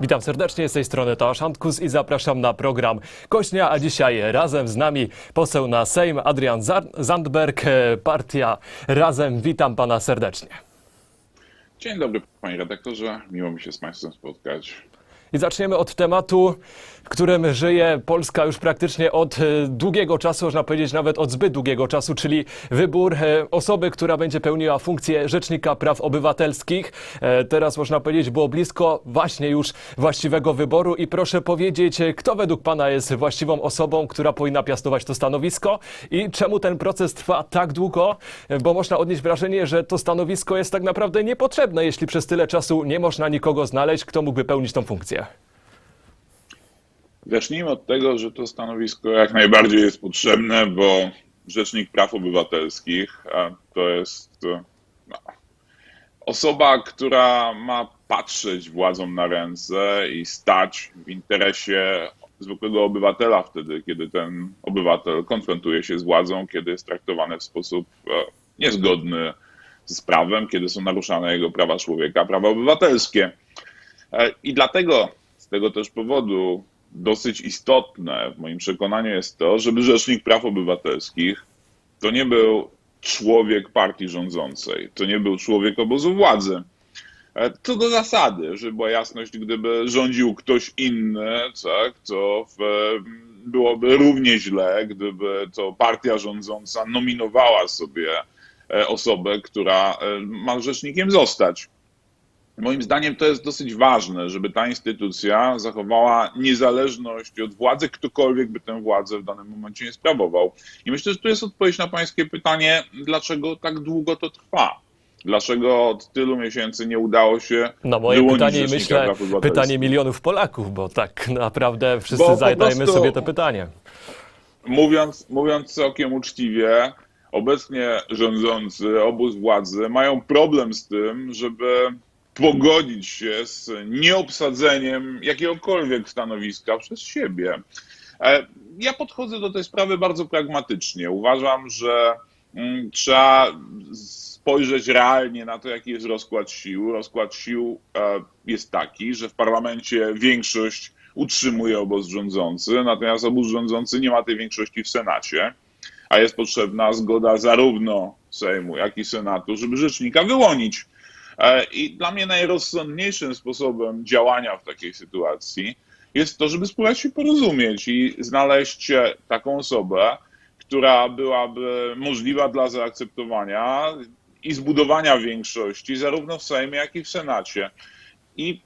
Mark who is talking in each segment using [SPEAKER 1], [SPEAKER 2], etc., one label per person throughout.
[SPEAKER 1] Witam serdecznie z tej strony Tomasz Antkus i zapraszam na program Kośnia, a dzisiaj razem z nami poseł na Sejm Adrian Zandberg, e, partia Razem. Witam pana serdecznie.
[SPEAKER 2] Dzień dobry, panie redaktorze. Miło mi się z państwem spotkać.
[SPEAKER 1] I zaczniemy od tematu, którym żyje Polska już praktycznie od e, długiego czasu, można powiedzieć nawet od zbyt długiego czasu, czyli wybór e, osoby, która będzie pełniła funkcję Rzecznika Praw Obywatelskich. E, Teraz można powiedzieć było blisko właśnie już właściwego wyboru i proszę powiedzieć, kto według Pana jest właściwą osobą, która powinna piastować to stanowisko i czemu ten proces trwa tak długo, bo można odnieść wrażenie, że to stanowisko jest tak naprawdę niepotrzebne, jeśli przez tyle czasu nie można nikogo znaleźć, kto mógłby pełnić tą funkcję.
[SPEAKER 2] Zacznijmy od tego, że to stanowisko jak najbardziej jest potrzebne, bo Rzecznik Praw Obywatelskich to jest e, no, osoba, która ma patrzeć władzom na ręce i stać w interesie zwykłego obywatela wtedy, kiedy ten obywatel konfrontuje się z władzą, kiedy jest traktowany w sposób e, niezgodny z prawem, kiedy są naruszane jego prawa człowieka, prawa obywatelskie. E, I dlatego, z tego też powodu, dosyć istotne w moim przekonaniu jest to, żeby Rzecznik Praw Obywatelskich to nie był człowiek partii rządzącej, to nie był człowiek obozu władzy. E, Co do zasady, żeby była jasność, gdyby rządził ktoś inny, tak, to w, byłoby równie źle, gdyby to partia rządząca nominowała sobie e, osobę, która e, ma rzecznikiem zostać. Moim zdaniem to jest dosyć ważne, żeby ta instytucja zachowała niezależność od władzy, ktokolwiek by tę władzę w danym momencie nie sprawował. I myślę, że tu jest odpowiedź na Pańskie pytanie, dlaczego tak długo to trwa. Dlaczego od tylu miesięcy nie udało się
[SPEAKER 1] No moje pytanie, myślę, pytanie milionów Polaków, bo tak naprawdę wszyscy
[SPEAKER 2] Bo
[SPEAKER 1] zadajemy
[SPEAKER 2] prostu-
[SPEAKER 1] sobie to pytanie.
[SPEAKER 2] Mówiąc, mówiąc całkiem uczciwie, obecnie rządzący, obóz władzy mają problem z tym, żeby pogodzić się z nieobsadzeniem jakiegokolwiek stanowiska przez siebie. E, Ja podchodzę do tej sprawy bardzo pragmatycznie. Uważam, że mm, trzeba spojrzeć realnie na to, jaki jest rozkład sił. Rozkład sił e, jest taki, że w parlamencie większość utrzymuje obóz rządzący, natomiast obóz rządzący nie ma tej większości w Senacie, a jest potrzebna zgoda zarówno Sejmu, jak i Senatu, żeby rzecznika wyłonić. E, I dla mnie najrozsądniejszym sposobem działania w takiej sytuacji jest to, żeby spróbować się porozumieć i znaleźć taką osobę, która byłaby możliwa dla zaakceptowania i zbudowania większości zarówno w Sejmie, jak i w Senacie. I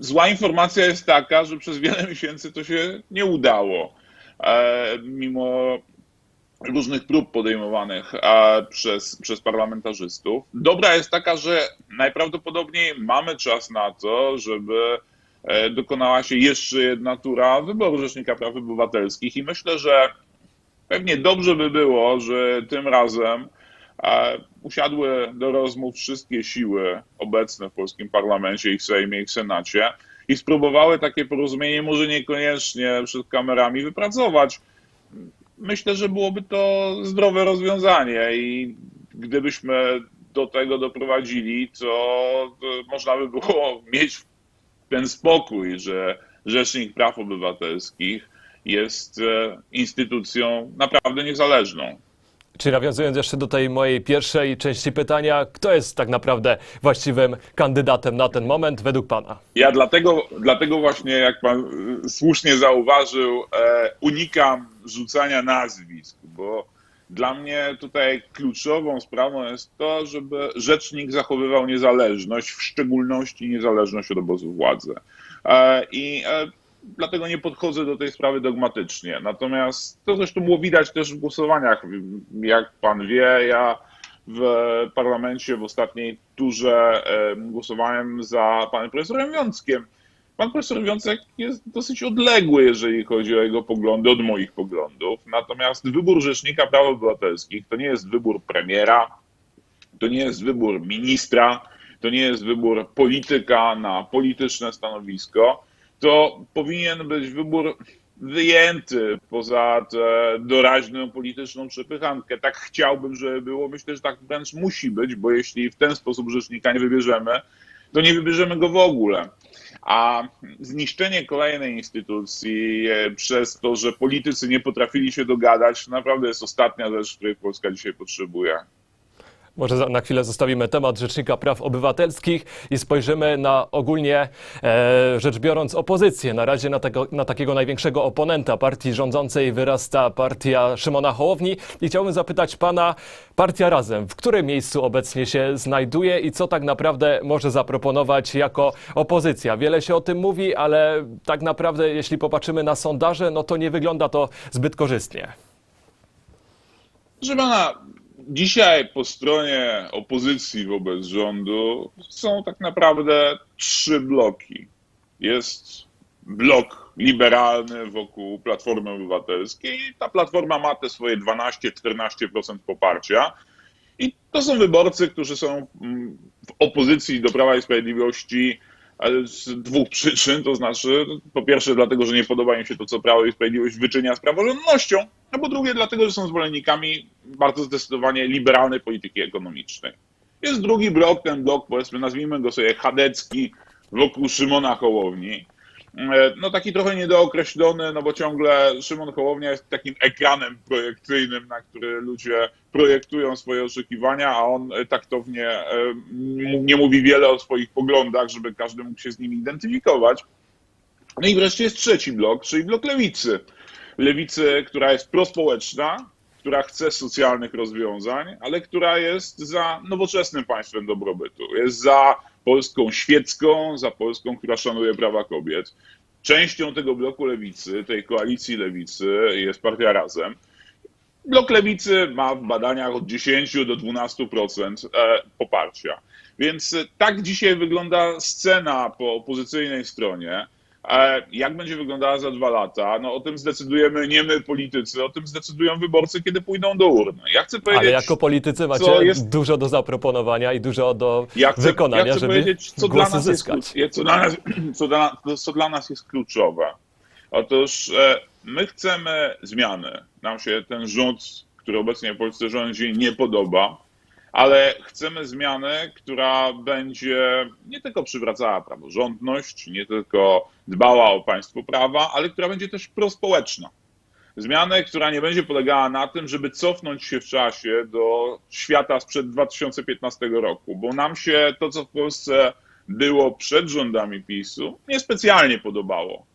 [SPEAKER 2] zła informacja jest taka, że przez wiele miesięcy to się nie udało. E, Mimo różnych prób podejmowanych przez, przez parlamentarzystów. Dobra jest taka, że najprawdopodobniej mamy czas na to, żeby e, dokonała się jeszcze jedna tura wyboru Rzecznika Praw Obywatelskich i myślę, że pewnie dobrze by było, że tym razem e, usiadły do rozmów wszystkie siły obecne w polskim parlamencie i w Sejmie i w Senacie i spróbowały takie porozumienie, może niekoniecznie przed kamerami wypracować. Myślę, że byłoby to zdrowe rozwiązanie i gdybyśmy do tego doprowadzili, to można by było mieć ten spokój, że Rzecznik Praw Obywatelskich jest e, instytucją naprawdę niezależną.
[SPEAKER 1] Czyli nawiązując jeszcze do tej mojej pierwszej części pytania, kto jest tak naprawdę właściwym kandydatem na ten moment według Pana?
[SPEAKER 2] Ja dlatego, dlatego właśnie, jak pan y, słusznie zauważył, e, unikam rzucania nazwisk, bo dla mnie tutaj kluczową sprawą jest to, żeby rzecznik zachowywał niezależność, w szczególności niezależność od obozu władzy. E, I e, dlatego nie podchodzę do tej sprawy dogmatycznie. Natomiast to zresztą było widać też w głosowaniach. Jak pan wie, ja w parlamencie w ostatniej turze głosowałem za panem profesorem Wiąckiem. Pan profesor Wiącek jest dosyć odległy, jeżeli chodzi o jego poglądy od moich poglądów. Natomiast wybór Rzecznika Praw Obywatelskich to nie jest wybór premiera, to nie jest wybór ministra, to nie jest wybór polityka na polityczne stanowisko. To powinien być wybór wyjęty poza tę doraźną polityczną przepychankę. Tak chciałbym, żeby było. Myślę, że tak wręcz musi być, bo jeśli w ten sposób rzecznika nie wybierzemy, to nie wybierzemy go w ogóle. A zniszczenie kolejnej instytucji e, przez to, że politycy nie potrafili się dogadać, naprawdę jest ostatnia rzecz, której Polska dzisiaj potrzebuje.
[SPEAKER 1] Może na chwilę zostawimy temat Rzecznika Praw Obywatelskich i spojrzymy na ogólnie e, rzecz biorąc opozycję. Na razie na, tego, na takiego największego oponenta partii rządzącej wyrasta partia Szymona Hołowni. I chciałbym zapytać pana, partia Razem, w którym miejscu obecnie się znajduje i co tak naprawdę może zaproponować jako opozycja? Wiele się o tym mówi, ale tak naprawdę jeśli popatrzymy na sondaże, no to nie wygląda to zbyt korzystnie.
[SPEAKER 2] Proszę dzisiaj po stronie opozycji wobec rządu są tak naprawdę trzy bloki. Jest blok liberalny wokół Platformy Obywatelskiej. Ta platforma ma te swoje 12-14% poparcia. I to są wyborcy, którzy są mm, w opozycji do Prawa i Sprawiedliwości z dwóch przyczyn, to znaczy po pierwsze dlatego, że nie podoba im się to, co Prawo i Sprawiedliwość wyczynia z praworządnością, a po drugie dlatego, że są zwolennikami bardzo zdecydowanie liberalnej polityki ekonomicznej. Jest drugi blok, ten blok powiedzmy, nazwijmy go sobie chadecki, wokół Szymona Hołowni. E, No taki trochę niedookreślony, no bo ciągle Szymon Hołownia jest takim ekranem projekcyjnym, na który ludzie projektują swoje oczekiwania, a on taktownie e, nie mówi wiele o swoich poglądach, żeby każdy mógł się z nimi identyfikować. No i wreszcie jest trzeci blok, czyli blok lewicy. Lewicy, która jest prospołeczna, która chce socjalnych rozwiązań, ale która jest za nowoczesnym państwem dobrobytu. Jest za Polską świecką, za Polską, która szanuje prawa kobiet. Częścią tego bloku lewicy, tej koalicji lewicy jest partia Razem. Blok lewicy ma w badaniach od 10 do 12% e, poparcia. Więc tak dzisiaj wygląda scena po opozycyjnej stronie. E, Jak będzie wyglądała za dwa lata? No o tym zdecydujemy nie my politycy, o tym zdecydują wyborcy, kiedy pójdą do urny. Ja chcę powiedzieć,
[SPEAKER 1] Ale jako politycy macie
[SPEAKER 2] jest-
[SPEAKER 1] dużo do zaproponowania i dużo do
[SPEAKER 2] ja chcę,
[SPEAKER 1] wykonania,
[SPEAKER 2] ja chcę
[SPEAKER 1] żeby
[SPEAKER 2] powiedzieć, co dla, nas jest,
[SPEAKER 1] zyskać.
[SPEAKER 2] klucz- co, dla nas, co, dla, co dla nas jest kluczowe. Otóż e, my chcemy zmiany. Nam się ten rząd, który obecnie w Polsce rządzi, nie podoba, ale chcemy zmiany, która będzie nie tylko przywracała praworządność, nie tylko dbała o państwo prawa, ale która będzie też prospołeczna. Zmianę, która nie będzie polegała na tym, żeby cofnąć się w czasie do świata sprzed 2015 roku, bo nam się to, co w Polsce było przed rządami PiSu, niespecjalnie podobało.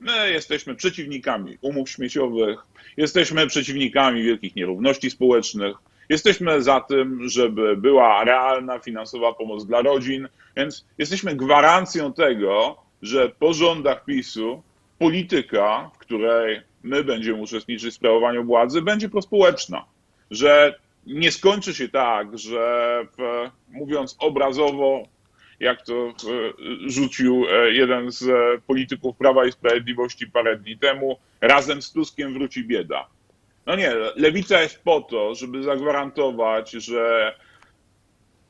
[SPEAKER 2] My jesteśmy przeciwnikami umów śmieciowych, jesteśmy przeciwnikami wielkich nierówności społecznych, jesteśmy za tym, żeby była realna finansowa pomoc dla rodzin, więc jesteśmy gwarancją tego, że po rządach PiSu polityka, w której my będziemy uczestniczyć w sprawowaniu władzy, będzie prospołeczna. Że nie skończy się tak, że w, mówiąc obrazowo, jak to e, rzucił e, jeden z e, polityków Prawa i Sprawiedliwości parę dni temu, razem z Tuskiem wróci bieda. No nie, lewica jest po to, żeby zagwarantować, że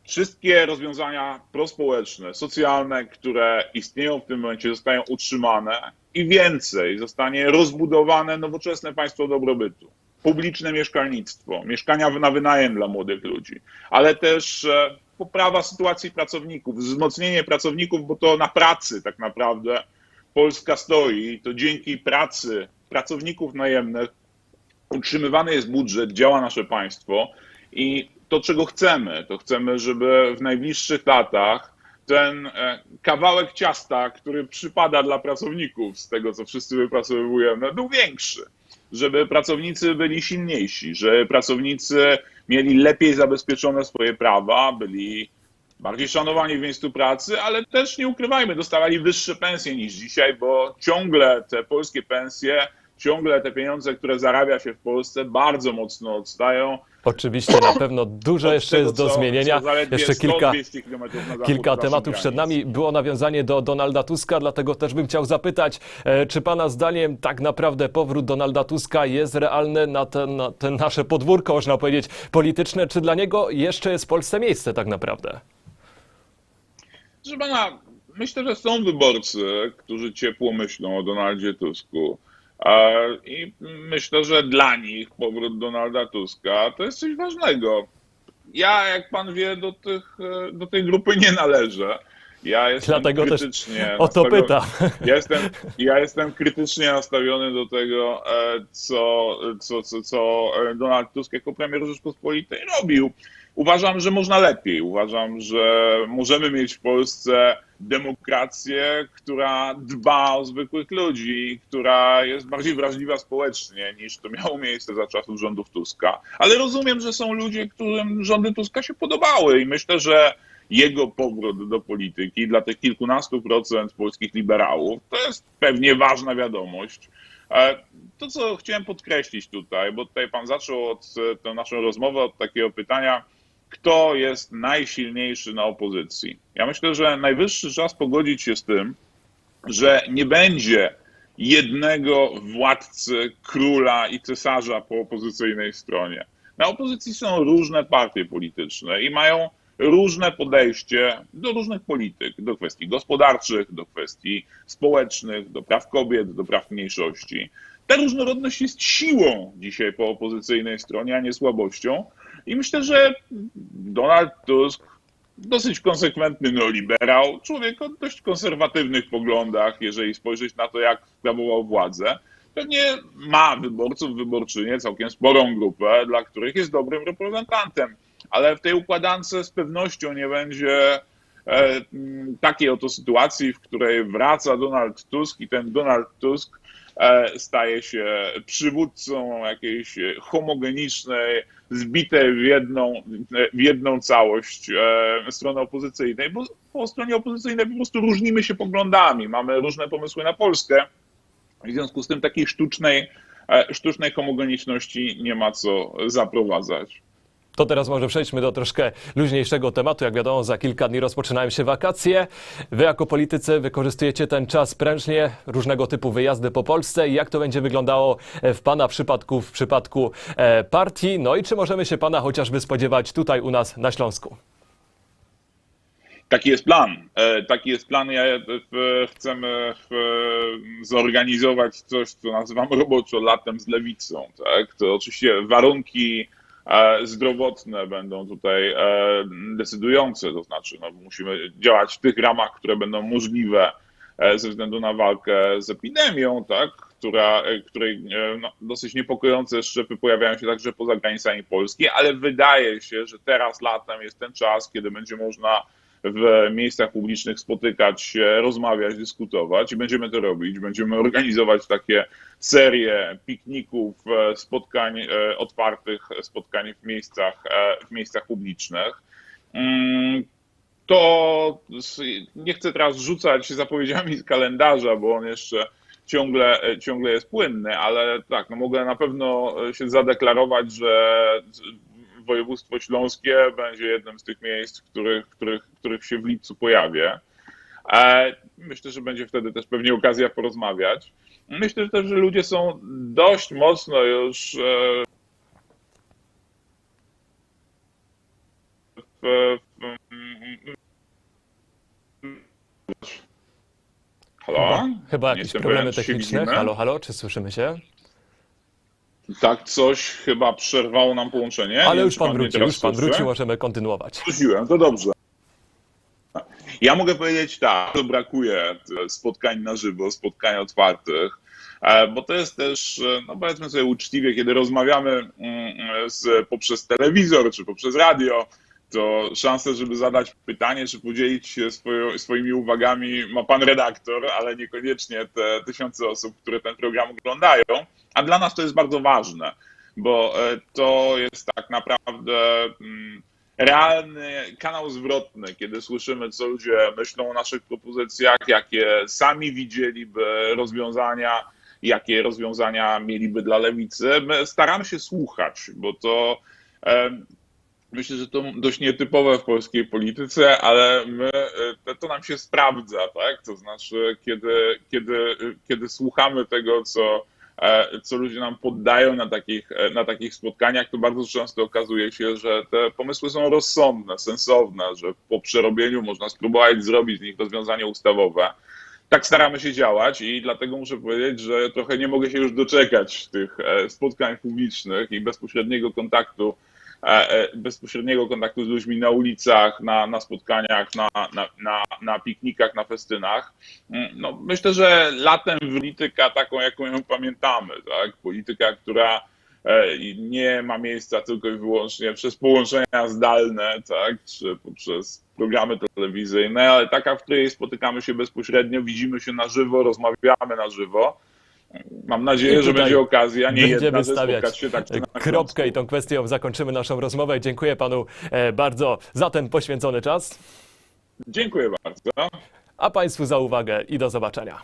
[SPEAKER 2] wszystkie rozwiązania prospołeczne, socjalne, które istnieją w tym momencie, zostają utrzymane i więcej, zostanie rozbudowane nowoczesne państwo dobrobytu, publiczne mieszkalnictwo, mieszkania na wynajem dla młodych ludzi, ale też e, poprawa sytuacji pracowników, wzmocnienie pracowników, bo to na pracy tak naprawdę Polska stoi. To dzięki pracy pracowników najemnych utrzymywany jest budżet, działa nasze państwo i to, czego chcemy, to chcemy, żeby w najbliższych latach ten e, kawałek ciasta, który przypada dla pracowników z tego, co wszyscy wypracowujemy, był większy. Żeby pracownicy byli silniejsi, żeby pracownicy mieli lepiej zabezpieczone swoje prawa, byli bardziej szanowani w miejscu pracy, ale też nie ukrywajmy, dostawali wyższe pensje niż dzisiaj, bo ciągle te polskie pensje, ciągle te pieniądze, które zarabia się w Polsce, bardzo mocno odstają.
[SPEAKER 1] Oczywiście na pewno dużo jeszcze
[SPEAKER 2] tego,
[SPEAKER 1] jest do
[SPEAKER 2] co-
[SPEAKER 1] zmienienia.
[SPEAKER 2] co
[SPEAKER 1] Jeszcze
[SPEAKER 2] 100,
[SPEAKER 1] kilka,
[SPEAKER 2] 200 kilometrów na zachód
[SPEAKER 1] kilka tematów przed nami. Było nawiązanie do Donalda Tuska, dlatego też bym chciał zapytać, e, czy Pana zdaniem tak naprawdę powrót Donalda Tuska jest realny na ten, na nasze podwórko, można powiedzieć, polityczne, czy dla niego jeszcze jest w Polsce miejsce tak naprawdę?
[SPEAKER 2] Proszę pana, myślę, że są wyborcy, którzy ciepło myślą o Donaldzie Tusku. I myślę, że dla nich powrót Donalda Tuska to jest coś ważnego. Ja, jak pan wie, do, tych, do tej grupy nie należę. Ja jestem
[SPEAKER 1] Dlatego
[SPEAKER 2] krytycznie
[SPEAKER 1] o to pytam.
[SPEAKER 2] ja jestem, ja jestem krytycznie nastawiony do tego, e, co, co, co, co Donald Tusk jako premier Rzeczpospolitej robił. Uważam, że można lepiej. Uważam, że możemy mieć w Polsce demokrację, która dba o zwykłych ludzi, która jest bardziej wrażliwa społecznie niż to miało miejsce za czasów rządów Tuska. Ale rozumiem, że są ludzie, którym rządy Tuska się podobały i myślę, że jego powrót do polityki dla tych kilkunastu procent polskich liberałów to jest pewnie ważna wiadomość. E, To, co chciałem podkreślić tutaj, bo tutaj pan zaczął od, e, tę naszą rozmowę od takiego pytania, kto jest najsilniejszy na opozycji. Ja myślę, że najwyższy czas pogodzić się z tym, że nie będzie jednego władcy, króla i cesarza po opozycyjnej stronie. Na opozycji są różne partie polityczne i mają różne podejście do różnych polityk, do kwestii gospodarczych, do kwestii społecznych, do praw kobiet, do praw mniejszości. Ta różnorodność jest siłą dzisiaj po opozycyjnej stronie, a nie słabością. I myślę, że Donald Tusk, dosyć konsekwentny neoliberał, człowiek o dość konserwatywnych poglądach, jeżeli spojrzeć na to, jak sprawował władzę, pewnie ma wyborców, wyborczynie, całkiem sporą grupę, dla których jest dobrym reprezentantem. Ale w tej układance z pewnością nie będzie e, takiej oto sytuacji, w której wraca Donald Tusk i ten Donald Tusk staje się przywódcą jakiejś homogenicznej, zbitej w jedną, w jedną całość e, strony opozycyjnej, bo po stronie opozycyjnej po prostu różnimy się poglądami, mamy różne pomysły na Polskę. W związku z tym takiej sztucznej, e, sztucznej homogeniczności nie ma co zaprowadzać.
[SPEAKER 1] To teraz może przejdźmy do troszkę luźniejszego tematu. Jak wiadomo, za kilka dni rozpoczynają się wakacje. Wy jako politycy wykorzystujecie ten czas prężnie, różnego typu wyjazdy po Polsce. Jak to będzie wyglądało w Pana przypadku, w przypadku e, partii? No i czy możemy się Pana chociażby spodziewać tutaj u nas na Śląsku?
[SPEAKER 2] Taki jest plan. E, Taki jest plan. Ja, e, chcemy zorganizować coś, co nazywam roboczo latem z lewicą. Tak? To oczywiście warunki zdrowotne będą tutaj e, decydujące, to znaczy no, musimy działać w tych ramach, które będą możliwe e, ze względu na walkę z epidemią, tak? która, e, której e, no, dosyć niepokojące szczepy pojawiają się także poza granicami Polski, ale wydaje się, że teraz latem jest ten czas, kiedy będzie można w miejscach publicznych spotykać się, rozmawiać, dyskutować i będziemy to robić. Będziemy organizować takie serie pikników, e, spotkań e, otwartych, spotkań w miejscach, e, w miejscach publicznych. Mm, To nie chcę teraz rzucać zapowiedziami z kalendarza, bo on jeszcze ciągle, ciągle jest płynny, ale tak, no mogę na pewno się zadeklarować, że województwo śląskie będzie jednym z tych miejsc, których, których, których się w lipcu pojawię. E, Myślę, że będzie wtedy też pewnie okazja porozmawiać. Myślę też, że ludzie są dość mocno już e, w, Halo?
[SPEAKER 1] Chyba
[SPEAKER 2] Nie
[SPEAKER 1] jakieś problemy techniczne. Halo, halo, czy słyszymy się?
[SPEAKER 2] Tak, coś chyba przerwało nam połączenie. Nie
[SPEAKER 1] Ale już Pan wrócił, już Pan wrócił, możemy kontynuować.
[SPEAKER 2] Wróciłem, to dobrze. Ja mogę powiedzieć tak, to brakuje e, spotkań na żywo, spotkań otwartych, e, bo to jest też, e, no powiedzmy sobie uczciwie, kiedy rozmawiamy mm, z, poprzez telewizor czy poprzez radio, to szanse, żeby zadać pytanie, czy podzielić się swoją, swoimi uwagami ma pan redaktor, ale niekoniecznie te tysiące osób, które ten program oglądają. A dla nas to jest bardzo ważne, bo e, to jest tak naprawdę mm, realny kanał zwrotny, kiedy słyszymy, co ludzie myślą o naszych propozycjach, jakie sami widzieliby rozwiązania, jakie rozwiązania mieliby dla lewicy. My staramy się słuchać, bo to myślę, że to dość nietypowe w polskiej polityce, ale my, e, to, to nam się sprawdza, tak? To znaczy, kiedy, kiedy, kiedy słuchamy tego, co, e, co ludzie nam poddają na takich, e, na takich spotkaniach, to bardzo często okazuje się, że te pomysły są rozsądne, sensowne, że po przerobieniu można spróbować zrobić z nich rozwiązanie ustawowe. tak staramy się działać i dlatego muszę powiedzieć, że trochę nie mogę się już doczekać tych e, spotkań publicznych i bezpośredniego kontaktu, bezpośredniego kontaktu z ludźmi na ulicach, na, na spotkaniach, na, na, na, na piknikach, na festynach. Mm, No, myślę, że latem polityka taką, jaką ją pamiętamy, tak? Polityka, która e, nie ma miejsca tylko i wyłącznie przez połączenia zdalne, tak, czy poprzez programy telewizyjne, ale taka, w której spotykamy się bezpośrednio, widzimy się na żywo, rozmawiamy na żywo. Mam nadzieję, że będzie okazja, nie jedna,
[SPEAKER 1] stawiać
[SPEAKER 2] spotkać się tak na
[SPEAKER 1] kropkę i tą kwestią zakończymy naszą rozmowę. Dziękuję panu e, bardzo za ten poświęcony czas,
[SPEAKER 2] Dziękuję bardzo.
[SPEAKER 1] a państwu za uwagę i do zobaczenia.